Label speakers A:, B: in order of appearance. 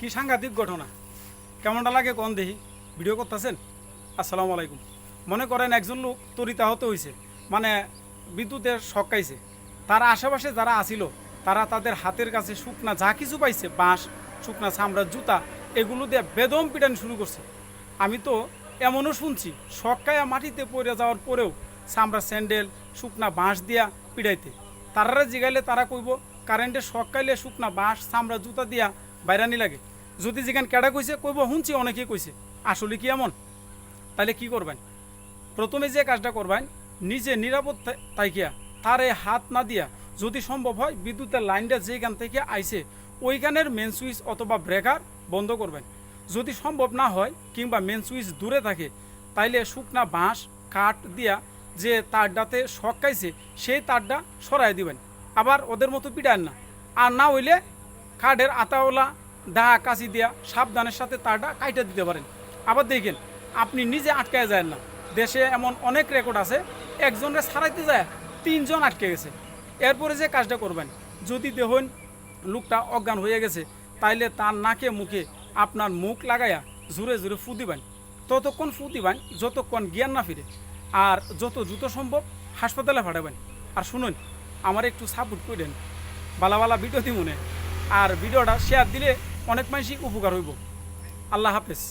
A: কি সাংঘাতিক ঘটনা? কেমনটা লাগে কোন দেখি ভিডিও করতেছেন? আসসালামু আলাইকুম। মনে করেন একজন লোক তরিতাহত হয়েছে মানে বিদ্যুতের শকাইছে তার আশেপাশে যারা আসিল, তারা তাদের হাতের কাছে শুকনা যা কিছু পাইছে, বাঁশ, শুকনা চামড়ার জুতা, এগুলো দিয়ে বেদম পিটানি শুরু করছে। আমি তো এমনও শুনছি শক্কায়া মাটিতে পড়ে যাওয়ার পরেও চামড়া স্যান্ডেল, শুকনা বাঁশ দিয়া পিড়াইতে তারারা জিগাইলে তারা কইব কারেন্টে শক্কাইলে শুকনা বাঁশ চামড়া জুতা দিয়া বাইরানি লাগে। যদি যেখান কেডা কইছে, কইব শুনছি, অনেকেই কইছে। আসলে কি এমন? তাহলে কি করবেন? প্রথমে যে কাজটা করবেন, নিজে নিরাপদ তাইকিয়া, তারে হাত না দিয়া যদি সম্ভব হয়, বিদ্যুতের লাইনটা যেখান থেকে আইছে, ওইখানের মেন সুইচ অথবা ব্রেকার বন্ধ করবেন। যদি সম্ভব না হয়, কিংবা মেন সুইচ দূরে থাকে, তাইলে শুকনা বাঁশ, কাঠ দিয়া যে তারটাতে খাইছে, সেই তারটা সরাই দিবেন। আবার ওদের মতো পিটান না। আর না হইলে কাঠের আতাওলা দা কাঁচি দিয়া সাবধানের সাথে তারটা কাইটা দিতে পারেন। আবার দেখেন, আপনি নিজে আটকায় যায় না। দেশে এমন অনেক রেকর্ড আছে, একজনের ছাড়াইতে যায়, তিনজন আটকে গেছে। এরপরে যে কাজটা করবেন, যদি দেখুন লোকটা অজ্ঞান হয়ে গেছে, তাইলে তার নাকে মুখে আপনার মুখ লাগাইয়া জোরে জোরে ফু দিবেন। ততক্ষণ ফু দিবেন, যতক্ষণ জ্ঞান না ফিরে। আর যত দ্রুত সম্ভব হাসপাতালে পাঠাবেন। আর শুনুন, আমার একটু সাপোর্ট করেন বালা বালা ভিডিও দিমুনে আর ভিডিওটা শেয়ার দিলে অনেক মানুষই উপকার হইব। আল্লাহ হাফেজ।